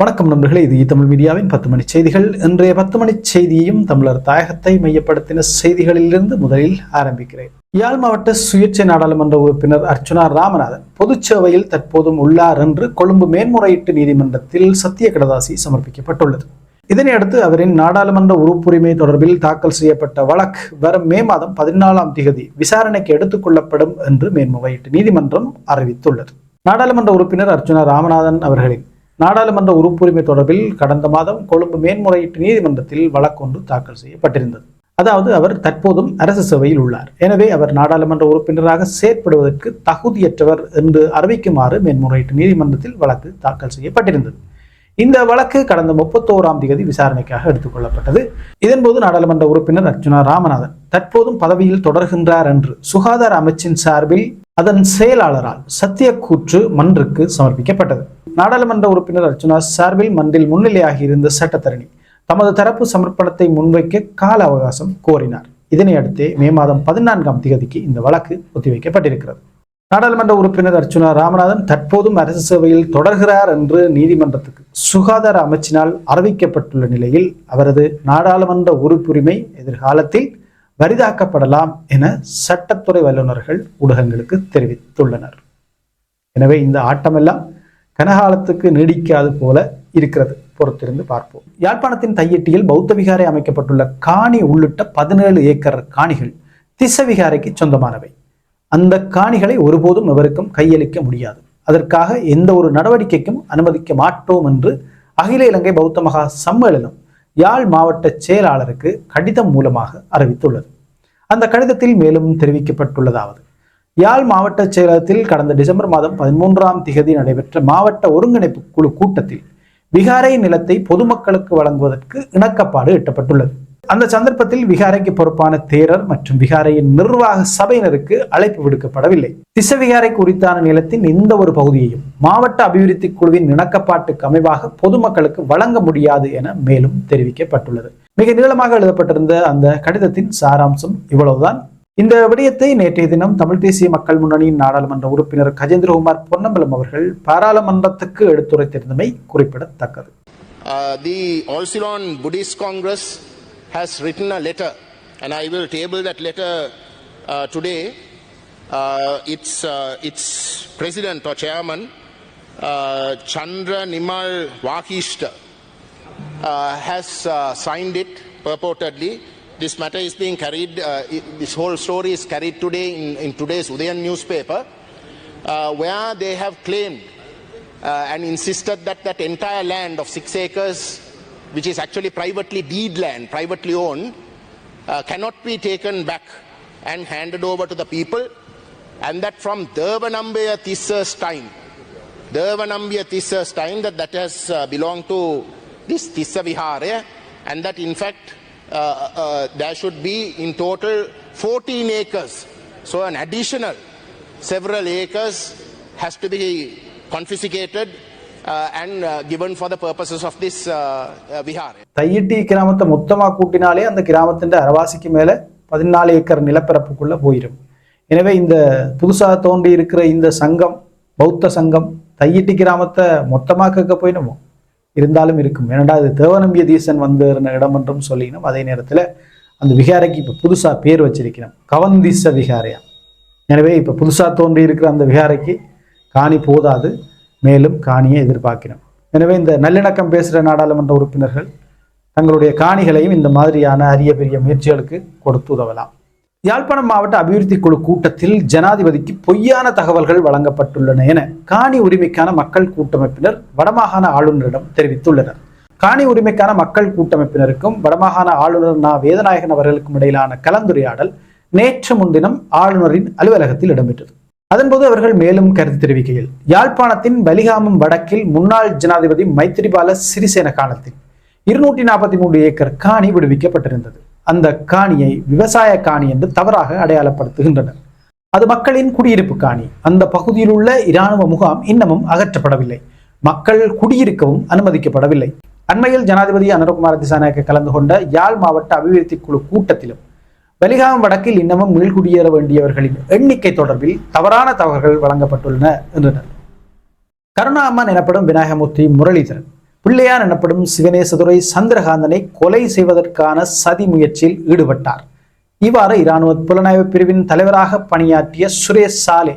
வணக்கம் நண்பர்களே இது தமிழ் மீடியாவின் பத்து மணி செய்திகள். இன்றைய பத்து மணி செய்தியையும் தமிழர் தாயகத்தை மையப்படுத்தின செய்திகளிலிருந்து முதலில் ஆரம்பிக்கிறேன். யாழ் மாவட்ட சுயேட்சை நாடாளுமன்ற உறுப்பினர் அர்ச்சுனா ராமநாதன் பொதுச் சேவையில் தற்போதும் உள்ளார் என்று கொழும்பு மேன்முறையீட்டு நீதிமன்றத்தில் சத்திய கடதாசி சமர்ப்பிக்கப்பட்டுள்ளது. இதனையடுத்து அவரின் நாடாளுமன்ற உறுப்புரிமை தொடர்பில் தாக்கல் செய்யப்பட்ட வழக்கு வரும் மே மாதம் பதினாலாம் திகதி விசாரணைக்கு எடுத்துக் கொள்ளப்படும் என்று மேன்முறையீட்டு நீதிமன்றம் அறிவித்துள்ளது. நாடாளுமன்ற உறுப்பினர் அர்ச்சுனா ராமநாதன் அவர்களின் நாடாளுமன்ற உறுப்புரிமை தொடர்பில் கடந்த மாதம் கொழும்பு மேன்முறையீட்டு நீதிமன்றத்தில் வழக்கொன்று தாக்கல் செய்யப்பட்டிருந்தது. அதாவது அவர் தற்போதும் அரசு சேவையில் உள்ளார். எனவே அவர் நாடாளுமன்ற உறுப்பினராக செயற்படுவதற்கு தகுதியற்றவர் என்று அறிவிக்குமாறு மேன்முறையீட்டு நீதிமன்றத்தில் வழக்கு தாக்கல் செய்யப்பட்டிருந்தது. இந்த வழக்கு கடந்த முப்பத்தோராம் தேதி விசாரணைக்காக எடுத்துக் கொள்ளப்பட்டது. இதன்போது நாடாளுமன்ற உறுப்பினர் அர்ஜுனா ராமநாதன் தற்போதும் பதவியில் தொடர்கின்றார் என்று சுகாதார அமைச்சின் சார்பில் அதன் செயலாளரால் சத்திய கூற்று மன்றுக்கு சமர்ப்பிக்கப்பட்டது. நாடாளுமன்ற உறுப்பினர் அர்ச்சுனா சார்பில் மன்றில் முன்னிலையாகி இருந்த சட்டத்தரணி தமது தரப்பு சமர்ப்பணத்தை முன்வைக்க கால அவகாசம் கோரினார். இதனை அடுத்தே மே மாதம் பதினான்காம் தேதிக்கு இந்த வழக்கு ஒத்திவைக்கப்பட்டிருக்கிறது. நாடாளுமன்ற உறுப்பினர் அர்ச்சுனா ராமநாதன் தற்போதும் அரசு சேவையில் தொடர்கிறார் என்று நீதிமன்றத்துக்கு சுகாதார அமைச்சினால் அறிவிக்கப்பட்டுள்ள நிலையில் அவரது நாடாளுமன்ற உறுப்புரிமை எதிர்காலத்தில் வரிதாக்கப்படலாம் என சட்டத்துறை வல்லுநர்கள் ஊடகங்களுக்கு தெரிவித்துள்ளனர். எனவே இந்த ஆட்டமெல்லாம் கனகாலத்துக்கு நீடிக்காது போல இருக்கிறது. பொறுத்திருந்து பார்ப்போம். யாழ்ப்பாணத்தின் தையெட்டியில் பௌத்த விகாரை அமைக்கப்பட்டுள்ள காணி உள்ளிட்ட பதினேழு ஏக்கர் காணிகள் திச விகாரைக்கு சொந்தமானவை. அந்த காணிகளை ஒருபோதும் எவருக்கும் கையளிக்க முடியாது. அதற்காக எந்த ஒரு நடவடிக்கைக்கும் அனுமதிக்க மாட்டோம் என்று அகில இலங்கை பௌத்த மகா சம்மேளனம் யாழ் மாவட்ட செயலாளருக்கு கடிதம் மூலமாக அறிவித்துள்ளது. அந்த கடிதத்தில் மேலும் தெரிவிக்கப்பட்டுள்ளதாவது யாழ் மாவட்ட செயலகத்தில் கடந்த டிசம்பர் மாதம் பதிமூன்றாம் திகதி நடைபெற்ற மாவட்ட ஒருங்கிணைப்பு குழு கூட்டத்தில் விகாரை நிலத்தை பொதுமக்களுக்கு வழங்குவதற்கு இணக்கப்பாடு எட்டப்பட்டுள்ளது. அந்த சந்தர்ப்பத்தில் விகாரைக்கு பொறுப்பான தேரர் மற்றும் விகாரையின் நிர்வாக சபையினருக்கு அழைப்பு விடுக்கப்படவில்லை. திசவிகாரை குறித்தான நிலத்தின் எந்த ஒரு பகுதியையும் மாவட்ட அபிவிருத்தி குழுவின் இணக்கப்பாட்டுக்கு அமைவாக பொதுமக்களுக்கு வழங்க முடியாது என மேலும் தெரிவிக்கப்பட்டுள்ளது. மிக நீளமாக எழுதப்பட்டிருந்த அந்த கடிதத்தின் சாராம்சம் இவ்வளவுதான். இந்த விடயத்தை நேற்றைய தினம் தமிழ் தேசிய மக்கள் முன்னணியின் நாடாளுமன்ற உறுப்பினர் கஜேந்திரகுமார் பொன்னம்பலம் அவர்கள் பாராளுமன்றத்துக்கு எடுத்துரைத்திருந்தமை குறிப்பிடத்தக்கது. Uh, the All Buddhist Congress has written a letter, and I will table that letter uh, today. Uh, its, uh, its president or chairman, uh, Chandra Nimal Wakishta, uh, has signed it purportedly. This matter is being carried, it, this whole story is carried today in, in today's Udayan newspaper, where they have claimed and insisted that that entire land of six acres, which is actually privately deed land, privately owned, uh, cannot be taken back and handed over to the people, and that from Devanambaya Tissa's time, Devanambaya Tissa's time, that that has uh, belonged to this Tissa Vihara, and that in fact uh, uh, there should be in total 14 acres. So an additional several acres has to be confiscated and given for the purposes of this Vihar Thaiyiddy கிராமத்தை மொத்தமாக கூட்டினாலே அந்த கிராமத்தின் அரவாசிக்கு மேலே பதினாலு acre நிலப்பரப்புக்குள்ளே போயிடும் எனவே இந்த புதுசாக தோன்றி இருக்கிற இந்த சங்கம் பௌத்த சங்கம் தையிட்டி கிராமத்தை மொத்தமாக கேட்க போயிடுமோ இருந்தாலும் இருக்கும். ஏன்னா அது தேவநம்பிய தீசன் வந்து இருந்த இடம் என்றும் சொல்லிக்கணும் அதே நேரத்தில் அந்த விகாரைக்கு இப்போ புதுசாக பேர் வச்சிருக்கணும் கவந்தீச விகாரையா எனவே இப்போ புதுசாக தோன்றி இருக்கிற அந்த விகாரைக்கு காணி போதாது மேலும் காணியை எதிர்பார்க்கிறோம். எனவே இந்த நல்லிணக்கம் பேசுகிற நாடாளுமன்ற உறுப்பினர்கள் தங்களுடைய காணிகளையும் இந்த மாதிரியான அரிய பெரிய முயற்சிகளுக்கு கொடுத்து உதவலாம். யாழ்ப்பாணம் மாவட்ட அபிவிருத்தி குழு கூட்டத்தில் ஜனாதிபதிக்கு பொய்யான தகவல்கள் வழங்கப்பட்டுள்ளன என காணி உரிமைக்கான மக்கள் கூட்டமைப்பினர் வடமாகாண ஆளுநரிடம் தெரிவித்துள்ளனர். காணி உரிமைக்கான மக்கள் கூட்டமைப்பினருக்கும் வடமாகாண ஆளுநர் நா. வேதநாயகன் அவர்களுக்கும் இடையிலான கலந்துரையாடல் நேற்று முன்தினம் ஆளுநரின் அலுவலகத்தில் இடம்பெற்றது. அதன்போது அவர்கள் மேலும் கருத்து தெரிவிக்கையில் யாழ்ப்பாணத்தின் பலிகாமம் வடக்கில் முன்னாள் ஜனாதிபதி மைத்திரிபால சிறிசேன காலத்தில் இருநூற்றி நாற்பத்தி மூன்று ஏக்கர் காணி விடுவிக்கப்பட்டிருந்தது. அந்த காணியை விவசாய காணி என்று தவறாக அடையாளப்படுத்துகின்றனர். அது மக்களின் குடியிருப்பு காணி. அந்த பகுதியில் உள்ள இராணுவ முகாம் இன்னமும் அகற்றப்படவில்லை. மக்கள் குடியிருக்கவும் அனுமதிக்கப்படவில்லை. அண்மையில் ஜனாதிபதி அனுரகுமார திசாநாயக்க கலந்து கொண்ட யாழ் மாவட்ட அபிவிருத்தி குழு கூட்டத்திலும் வெளிகாம் வடக்கில் இன்னமும் மீள்குடியேற வேண்டியவர்களின் எண்ணிக்கை தொடர்பில் தவறான தகவல்கள் வழங்கப்பட்டுள்ளன என்றனர். கருணாமன் எனப்படும் விநாயகமூர்த்தி முரளிதரன் பிள்ளையார் எனப்படும் சிவனேசதுரை சந்திரகாந்தனை கொலை செய்வதற்கான சதி முயற்சியில் ஈடுபட்டார். இவ்வாறு இராணுவ புலனாய்வு பிரிவின் தலைவராக பணியாற்றிய சுரேஷ் சாலே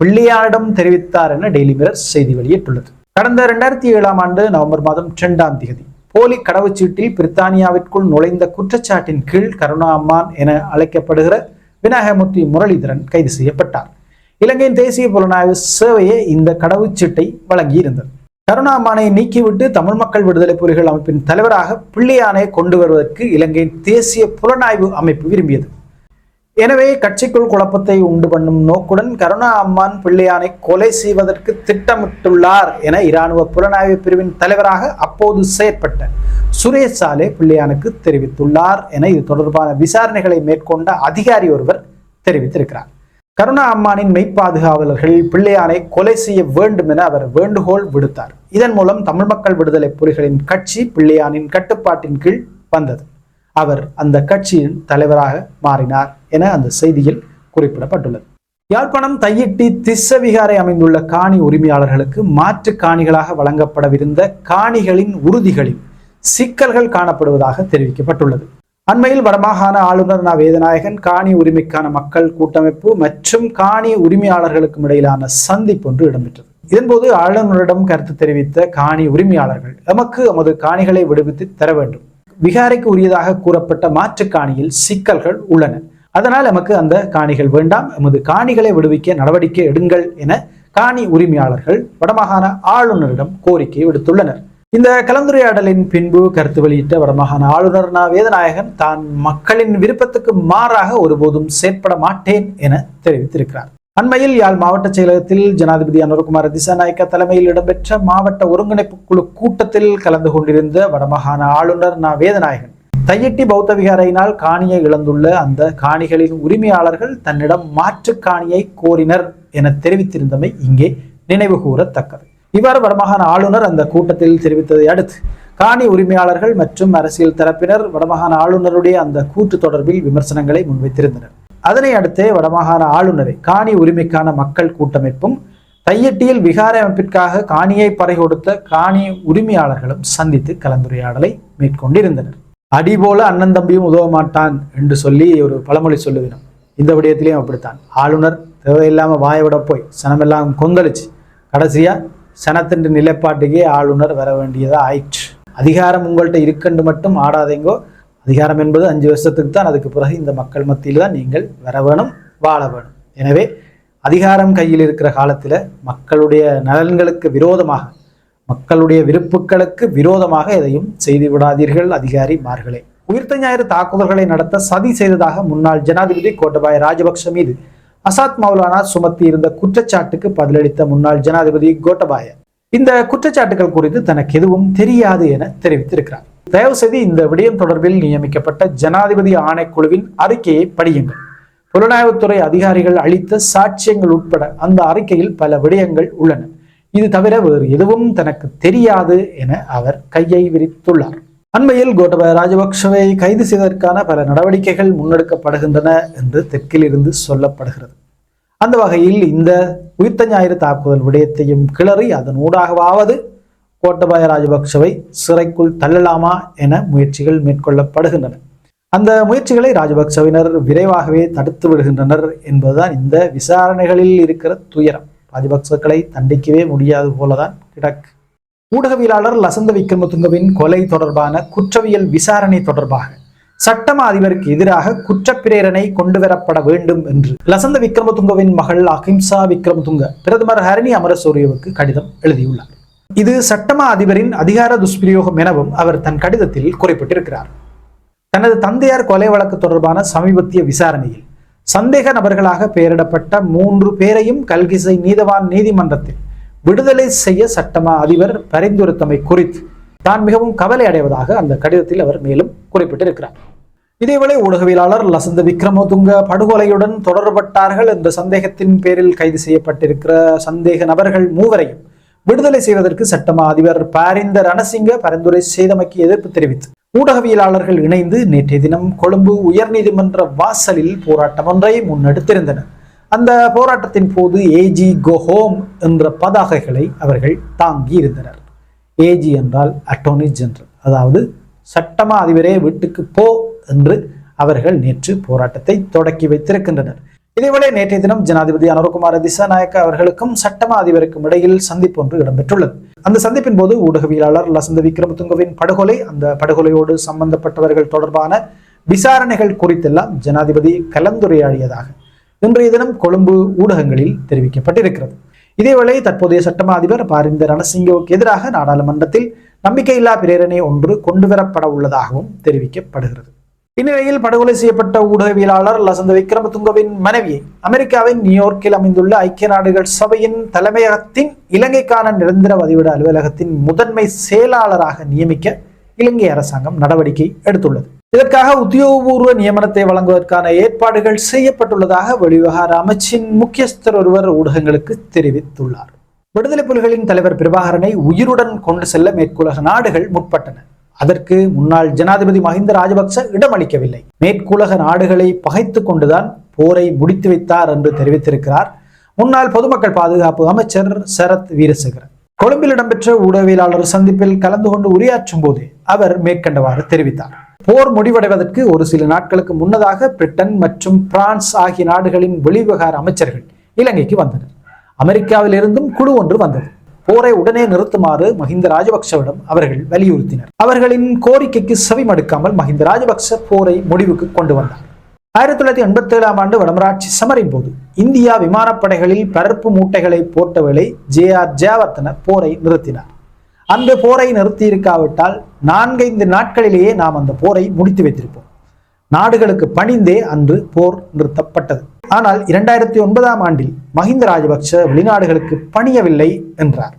பிள்ளையாரிடம் தெரிவித்தார் என டெய்லி மிரர் செய்தி வெளியிட்டுள்ளது. கடந்த இரண்டாயிரத்தி ஏழாம் ஆண்டு நவம்பர் மாதம் இரண்டாம் தேதி போலி கடவுச்சீட்டில் பிரித்தானியாவிற்குள் நுழைந்த குற்றச்சாட்டின் கீழ் கருணா அம்மான் என அழைக்கப்படுகிற விநாயகமூர்த்தி முரளிதரன் கைது செய்யப்பட்டார். இலங்கையின் தேசிய புலனாய்வு சேவையே இந்த கடவுச்சீட்டை வழங்கியிருந்தது. கருணாமானை நீக்கிவிட்டு தமிழ் மக்கள் விடுதலை புலிகள் அமைப்பின் தலைவராக பிள்ளையானை கொண்டு வருவதற்கு இலங்கையின் தேசிய புலனாய்வு அமைப்பு விரும்பியது. எனவே கட்சிக்குள் குழப்பத்தை உண்டு பண்ணும் நோக்குடன் கருணா அம்மான் பிள்ளையானை கொலை செய்வதற்கு திட்டமிட்டுள்ளார் என இராணுவ புலனாய்வு பிரிவின் தலைவராக அப்போது செயற்பட்ட சுரேஷ் சாலே பிள்ளையானுக்கு தெரிவித்துள்ளார் என இது தொடர்பான விசாரணைகளை மேற்கொண்ட அதிகாரி ஒருவர் தெரிவித்திருக்கிறார். கருணா அம்மானின் மெய்ப்பாதுகாவலர்கள் பிள்ளையானை கொலை செய்ய வேண்டும் என அவர் வேண்டுகோள் விடுத்தார். இதன் மூலம் தமிழ் மக்கள் விடுதலை புலிகளின் கட்சி பிள்ளையானின் கட்டுப்பாட்டின் கீழ் வந்தது. அவர் அந்த கட்சியின் தலைவராக மாறினார். என அந்த செய்தியில் குறிப்பிடப்பட்டுள்ளது. யாழ்ப்பாணம் தையிட்டி திஸ்ஸவிகாரை அமைந்துள்ள காணி உரிமையாளர்களுக்கு மாற்று காணிகளாக வழங்கப்படவிருந்த காணிகளின் உறுதிகளில் சிக்கல்கள் காணப்படுவதாக தெரிவிக்கப்பட்டுள்ளது. அண்மையில் வடமாகாண ஆளுநர் ந வேதநாயகன் காணி உரிமைக்கான மக்கள் கூட்டமைப்பு மற்றும் காணி உரிமையாளர்களுக்கும் இடையிலான சந்திப்பு ஒன்று இடம்பெற்றது. இதன்போது ஆளுநரிடம் கருத்து தெரிவித்த காணி உரிமையாளர்கள் எமக்கு எமது காணிகளை விடுவித்து தர வேண்டும். விகாரைக்கு உரியதாக கூறப்பட்ட மாற்று காணியில் சிக்கல்கள் உள்ளன. அதனால் நமக்கு அந்த காணிகள் வேண்டாம். எமது காணிகளை விடுவிக்க நடவடிக்கை எடுங்கள் என காணி உரிமையாளர்கள் வடமாகாண ஆளுநரிடம் கோரிக்கை விடுத்துள்ளனர். இந்த கலந்துரையாடலின் பின்பு கருத்து வெளியிட்ட வடமாகாண ஆளுநர் நா. வேதநாயகன் தான் மக்களின் விருப்பத்துக்கு மாறாக ஒருபோதும் செயற்பட மாட்டேன் என தெரிவித்திருக்கிறார். அண்மையில் யாழ் மாவட்ட செயலகத்தில் ஜனாதிபதி அனுரகுமார் திசாநாயக்க தலைமையில் இடம்பெற்ற மாவட்ட ஒருங்கிணைப்பு குழு கூட்டத்தில் கலந்து கொண்டிருந்த வடமாகாண ஆளுநர் நா. வேதநாயகன் தையிட்டி பௌத்த விகாரையினால் காணியை இழந்துள்ள அந்த காணிகளின் உரிமையாளர்கள் தன்னிடம் மாற்று காணியை கோரினர் என தெரிவித்திருந்தமை இங்கே நினைவு கூறத்தக்கது. இவ்வாறு வடமாகாண ஆளுநர் அந்த கூட்டத்தில் தெரிவித்ததை அடுத்து காணி உரிமையாளர்கள் மற்றும் அரசியல் தரப்பினர் வடமாகாண ஆளுநருடைய அந்த கூட்டு தொடர்பில் விமர்சனங்களை முன்வைத்திருந்தனர். அதனை அடுத்தே வடமாகாண ஆளுநரை காணி உரிமைக்கான மக்கள் கூட்டமைப்பும் தையட்டியில் விகார அமைப்பிற்காக காணியை பறை கொடுத்த காணி உரிமையாளர்களும் சந்தித்து கலந்துரையாடலை மேற்கொண்டிருந்தனர். அடி போல அண்ணன் தம்பியும் உதவ மாட்டான் என்று சொல்லி ஒரு பழமொழி சொல்லுவினோம் இந்த விடயத்திலையும் அப்படித்தான். ஆளுநர் தேவையில்லாமல் வாயை விட போய் சனமெல்லாம் கொந்தளிச்சு கடைசியா சனத்தின் நிலைப்பாட்டுக்கே ஆளுநர் வர வேண்டியதாக ஆயிற்று. அதிகாரம் உங்கள்கிட்ட இருக்குன்னு மட்டும் ஆடாதீங்கோ. அதிகாரம் என்பது அஞ்சு வருஷத்துக்கு தான். அதுக்கு பிறகு இந்த மக்கள் மத்தியில் தான் நீங்கள் வர வேணும் வாழ வேணும். எனவே அதிகாரம் கையில் இருக்கிற காலத்தில் மக்களுடைய நலன்களுக்கு விரோதமாக மக்களுடைய விருப்புகளுக்கு விரோதமாக எதையும் செய்து விடாதீர்கள் அதிகாரி மார்களே உயிர்த்த ஞாயிறு தாக்குதல்களை நடத்த சதி செய்ததாக முன்னாள் ஜனாதிபதி கோட்டபாய ராஜபக்ஷ மீது அசாத் மௌலானா சுமத்தி இருந்த குற்றச்சாட்டுக்கு பதிலளித்த முன்னாள் ஜனாதிபதி கோட்டபாய. இந்த குற்றச்சாட்டுகள் குறித்து தனக்கு எதுவும் தெரியாது என தெரிவித்திருக்கிறார். தயவு செய்து இந்த விடயம் தொடர்பில் நியமிக்கப்பட்ட ஜனாதிபதி ஆணைக்குழுவின் அறிக்கையை படியுங்கள். புலனாய்வுத்துறை அதிகாரிகள் அளித்த சாட்சியங்கள் உட்பட அந்த அறிக்கையில் பல விடயங்கள் உள்ளன. இது தவிர வேறு எதுவும் தனக்கு தெரியாது என அவர் கையை விரித்துள்ளார். அண்மையில் கோட்டபாய ராஜபக்சவை கைது செய்வதற்கான பல நடவடிக்கைகள் முன்னெடுக்கப்படுகின்றன என்று தெற்கில் இருந்து சொல்லப்படுகிறது. அந்த வகையில் இந்த உயிர்த்த ஞாயிறு தாக்குதல் விடயத்தையும் கிளறி அதன் ஊடாகவாவது கோட்டபாய ராஜபக்சவை சிறைக்குள் தள்ளலாமா என முயற்சிகள் மேற்கொள்ளப்படுகின்றன. அந்த முயற்சிகளை ராஜபக்சவினர் விரைவாகவே தடுத்து விடுகின்றனர் என்பதுதான் இந்த விசாரணைகளில் இருக்கிற துயரம். ராஜபக்சக்களை தண்டிக்கவே முடியாது போலதான் கிடக்கு ஊடகவியலாளர் லசந்த விக்ரமதுங்கவின் கொலை தொடர்பான குற்றவியல் விசாரணை தொடர்பாக சட்டமா அதிபருக்கு எதிராக குற்றப்பிரேரணை கொண்டு வரப்பட வேண்டும் என்று லசந்த விக்ரமதுங்கவின் மகள் அஹிம்சா விக்ரமதுங்க பிரதமர் ஹரணி அமரசூரியவுக்கு கடிதம் எழுதியுள்ளார். இது சட்டமா அதிபரின் அதிகார துஷ்பிரயோகம் எனவும் அவர் தன் கடிதத்தில் குறிப்பிட்டிருக்கிறார். தனது தந்தையார் கொலை வழக்கு தொடர்பான சமீபத்திய விசாரணையில் சந்தேக நபர்களாக பெயரிடப்பட்ட மூன்று பேரையும் கல்கிசை நீதவான் நீதிமன்றத்தில் விடுதலை செய்ய சட்டமா அதிபர் பரிந்துரைத்தமை குறித்து தான் மிகவும் கவலை அடைவதாக அந்த கடிதத்தில் அவர் மேலும் குறிப்பிட்டிருக்கிறார். இதேவேளை ஊடகவியலாளர் லசந்த விக்ரமதுங்க படுகொலையுடன் தொடர்பட்டார்கள் என்ற சந்தேகத்தின் பேரில் கைது செய்யப்பட்டிருக்கிற சந்தேக நபர்கள் மூவரையும் விடுதலை செய்வதற்கு சட்டமா அதிபர் பாரிந்த ரணசிங்க பரிந்துரை செய்தமைக்கு எதிர்ப்பு தெரிவித்து ஊடகவியலாளர்கள் இணைந்து நேற்றைய தினம் கொழும்பு உயர்நீதிமன்ற வாசலில் போராட்டம் ஒன்றை முன்னெடுத்திருந்தனர். அந்த போராட்டத்தின் போது ஏஜி கோஹோம் என்ற பதாகைகளை அவர்கள் தாங்கி இருந்தனர் ஏஜி என்றால் அட்டோர்னி ஜெனரல் அதாவது சட்டமா அதிபரே வீட்டுக்கு போ என்று அவர்கள் நேற்று போராட்டத்தை தொடக்கி வைத்திருக்கின்றனர். இதேவேளை நேற்றைய தினம் ஜனாதிபதி அனுரகுமார திசாநாயக்க அவர்களுக்கும் சட்டமா அதிபருக்கும் இடையில் சந்திப்பு ஒன்று இடம்பெற்றுள்ளது. அந்த சந்திப்பின் போது ஊடகவியலாளர் லசந்த விக்ரமதுங்கவின் படுகொலை அந்த படுகொலையோடு சம்பந்தப்பட்டவர்கள் தொடர்பான விசாரணைகள் குறித்தெல்லாம் ஜனாதிபதி கலந்துரையாடியதாக இன்றைய தினம் கொழும்பு ஊடகங்களில் தெரிவிக்கப்பட்டிருக்கிறது. இதேவேளை தற்போதைய சட்டமா அதிபர் பாரிந்த ரணசிங்கவுக்கு எதிராக நாடாளுமன்றத்தில் நம்பிக்கையில்லா பிரேரணை ஒன்று கொண்டுவரப்பட உள்ளதாகவும் தெரிவிக்கப்படுகிறது. இந்நிலையில் படுகொலை செய்யப்பட்ட ஊடகவியலாளர் லசந்த விக்ரமதுங்கவின் மனைவியை அமெரிக்காவின் நியூயார்க்கில் அமைந்துள்ள ஐக்கிய நாடுகள் சபையின் தலைமையகத்தின் இலங்கைக்கான நிரந்தர பதிவிட அலுவலகத்தின் முதன்மை செயலாளராக நியமிக்க இலங்கை அரசாங்கம் நடவடிக்கை எடுத்துள்ளது. இதற்காக உத்தியோகபூர்வ நியமனத்தை வழங்குவதற்கான ஏற்பாடுகள் செய்யப்பட்டுள்ளதாக வெளிவிவகார அமைச்சின் முக்கியஸ்தர் ஒருவர் ஊடகங்களுக்கு தெரிவித்துள்ளார். விடுதலை புலிகளின் தலைவர் பிரபாகரனை உயிருடன் கொண்டு செல்ல மேற்குலக நாடுகள் முற்பட்டன. அதற்கு முன்னாள் ஜனாதிபதி மஹிந்த ராஜபக்ச இடமளிக்கவில்லை. மேற்குலக நாடுகளை பகைத்து கொண்டுதான் போரை முடித்து வைத்தார் என்று தெரிவித்திருக்கிறார். முன்னாள் பொதுமக்கள் பாதுகாப்பு அமைச்சர் சரத் வீரசேகரன். கொழும்பில் இடம்பெற்ற ஊடகவியலாளர் சந்திப்பில் கலந்து கொண்டு உரையாற்றும் போது அவர் மேற்கண்டவாறு தெரிவித்தார். போர் முடிவடைவதற்கு ஒரு சில நாட்களுக்கு முன்னதாக பிரிட்டன் மற்றும் பிரான்ஸ் ஆகிய நாடுகளின் வெளிவிவகார அமைச்சர்கள் இலங்கைக்கு வந்தனர். அமெரிக்காவில் இருந்தும் குழு ஒன்று வந்தது. போரை உடனே நிறுத்துமாறு மஹிந்த ராஜபக்சவிடம் அவர்கள் வலியுறுத்தினர். அவர்களின் கோரிக்கைக்கு செவிமடுக்காமல் மஹிந்த ராஜபக்ச போரை முடிவுக்கு கொண்டு வந்தார். ஆயிரத்தி தொள்ளாயிரத்தி எண்பத்தி ஏழாம் ஆண்டு வடமராட்சி சமரின் போது இந்தியா விமானப்படைகளில் பரப்பு மூட்டைகளை போட்ட வேளை ஜே ஆர் ஜெயவர்தன போரை நிறுத்தினார். அந்த போரை நிறுத்தியிருக்காவிட்டால் நான்கைந்து நாட்களிலேயே நாம் அந்த போரை முடித்து வைத்திருப்போம். நாடுகளுக்கு பணிந்தே அன்று போர் நிறுத்தப்பட்டது. ஆனால் இரண்டாயிரத்தி ஒன்பதாம் ஆண்டில் மஹிந்த ராஜபக்ஷ வெளிநாடுகளுக்கு பணியவில்லை என்றார்.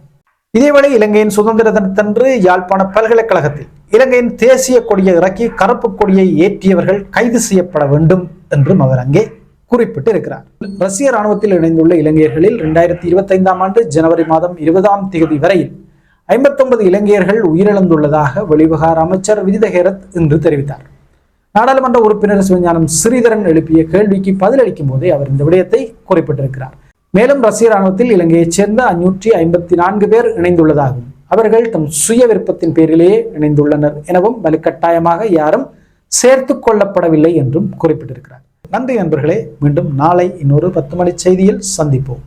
இதேவேளை இலங்கையின் சுதந்திர தினத்தன்று யாழ்ப்பாண பல்கலைக்கழகத்தில் இலங்கையின் தேசிய கொடியை இறக்கி கருப்பு கொடியை ஏற்றியவர்கள் கைது செய்யப்பட வேண்டும் என்றும் அவர் அங்கே குறிப்பிட்டு இருக்கிறார் ரஷ்ய ராணுவத்தில் இணைந்துள்ள இலங்கையர்களில் இரண்டாயிரத்தி இருபத்தி ஐந்தாம் ஆண்டு ஜனவரி மாதம் இருபதாம் தேதி வரையில் ஐம்பத்தொன்பது இலங்கையர்கள் உயிரிழந்துள்ளதாக வெளிவிவகார அமைச்சர் விதிதஹேரத் இன்று தெரிவித்தார். நாடாளுமன்ற உறுப்பினர் சிவஞானம் ஸ்ரீதரன் எழுப்பிய கேள்விக்கு பதிலளிக்கும் போதே அவர் இந்த விடயத்தை குறிப்பிட்டிருக்கிறார். மேலும் ரஷ்ய ராணுவத்தில் இலங்கையைச் சேர்ந்த அஞ்சூற்றி ஐம்பத்தி நான்கு பேர் இணைந்துள்ளதாகும். அவர்கள் தம் சுய விருப்பத்தின் பேரிலேயே இணைந்துள்ளனர் எனவும் வலுக்கட்டாயமாக யாரும் சேர்த்து கொள்ளப்படவில்லை என்றும் குறிப்பிட்டிருக்கிறார். நன்றி நண்பர்களே மீண்டும் நாளை இன்னொரு பத்து மணி செய்தியில் சந்திப்போம்.